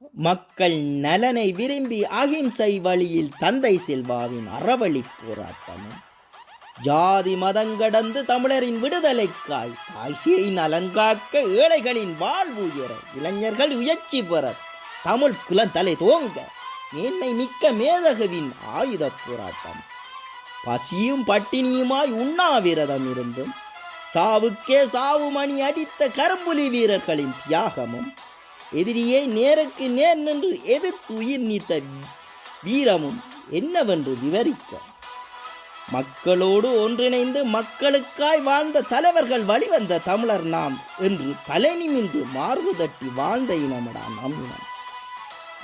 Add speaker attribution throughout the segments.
Speaker 1: மக்கள் நலனை விரும்பி அகிம்சை வழியில் தந்தை செல்வாவின் அறவழி போராட்டமும் ஜாதி மதங்கடந்து தமிழரின் விடுதலைக்காய் தாய்சியை நலன் காக்க ஏழைகளின் வாழ்வு உயர இளைஞர்கள் உயர்ச்சி பெற தமிழ் குலத்தலை தோங்க மேன்மை மிக்க மேதகவின் ஆயுத போராட்டம். பசியும் பட்டினியுமாய் உண்ணாவிரதம் இருந்தும் சாவுக்கே சாவு மணி அடித்த கரும்புலி வீரர்களின் தியாகமும் எதிரியை நேருக்கு நேர் நின்று எதிர்த்து உயிர் நீத்த வீரமும் என்னவென்று விவரிக்க. மக்களோடு ஒன்றிணைந்து மக்களுக்காய் வாழ்ந்த தலைவர்கள் வழிவந்த தமிழர் நாம் என்று தலை நிமிந்து மார்பு தட்டி வாழ்ந்த இனமடா நம் இனம்.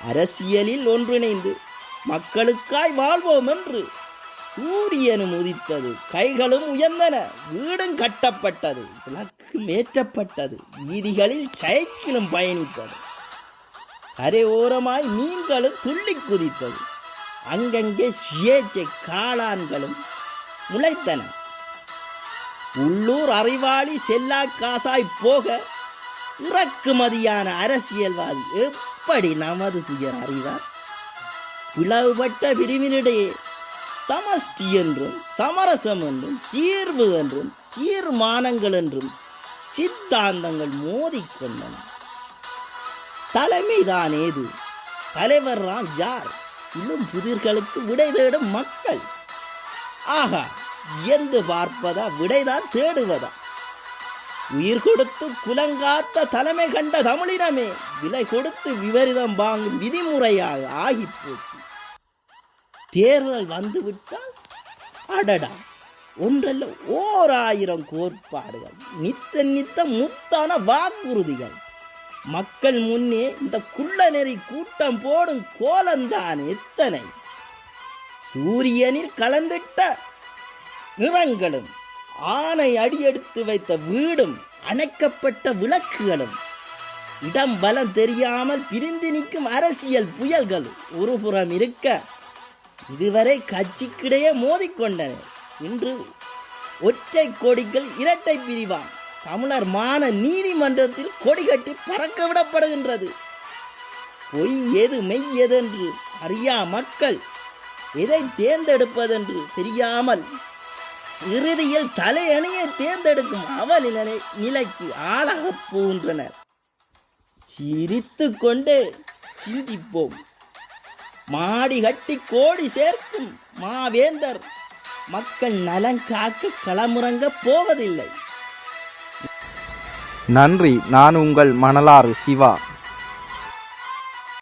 Speaker 1: அரசியலில் ஒன்றிணைந்து மக்களுக்காய் வாழ்வோம் என்று சூரியனும் உதித்தது. கைகளும் உயர்ந்தன. வீடும் கட்டப்பட்டது. விளக்கு மேற்றப்பட்டது. வீதிகளில் சைக்கிளும் பயணித்தது. கரையோரமாய் மீன்களும் துள்ளி குதித்தது. அங்கங்கே சுயேச்சை காளான்களும் முளைத்தன. உள்ளூர் அறிவாளி செல்லா காசாய் போக இறக்குமதியான அரசியல்வாதி எப்படி நமது துயர் அறிவார்? பிளவுபட்ட பிரிவினிடையே சமஷ்டி என்றும் சமரசம் என்றும் தீர்வு என்றும் தீர்மானங்கள் என்றும் சித்தாந்தங்கள் மோதிக்கொண்டன தலைமைதான் ஏது? தலைவர் தான் யார்? இன்னும் புதிர்களுக்கு விடை தேடும் மக்கள். ஆகா வியந்து பார்ப்பதா விடைதான் தேடுவதா? உயிர் கொடுத்து குலங்காத்த தலைமை கண்ட தமிழினமே விலை கொடுத்து விபரீதம் வாங்கும் விதிமுறையாக ஆகிப்போச்சு தேர்தல் வந்துவிட்டால் அடடா ஒன்றல்ல ஓர் ஆயிரம் கோட்பாடுகள் நித்த நித்த முத்தான வாக்குறுதிகள். மக்கள் முன்னே இந்த குள்ள நெறி கூட்டம் போடும் கோலந்தான் எத்தனை? சூரியனில் கலந்திட்ட நிறங்களும் ஆணை அடியெடுத்து வைத்த வீடும் அணைக்கப்பட்ட விளக்குகளும் இடம் பலம் தெரியாமல் பிரிந்து நிற்கும் அரசியல் புயல்கள் ஒருபுறம் இருக்க இதுவரை கட்சிக்கிடையே மோதிக்கொண்டன இன்று ஒற்றை கொடிகள் இரட்டை பிரிவான் தமிழர் மான நீதிமன்றத்தில் கொடி கட்டி பறக்க விடப்படுகின்றது பொய் எது மெய் எதென்று அறியா மக்கள் எதை தேர்ந்தெடுப்பதென்று தெரியாமல் இறுதியில் தலையணியை தேர்ந்தெடுக்கும் அவல் நிலை நிலைக்கு ஆளாகப் போகின்றனர். சிரித்து கொண்டே சிந்திப்போம். மாடி கட்டி கோடி சேர்க்கும் மாவேந்தர். மக்கள் நலன் காக்க களமுறங்க போவதில்லை.
Speaker 2: நன்றி நான் உங்கள் மணலாறு சிவா.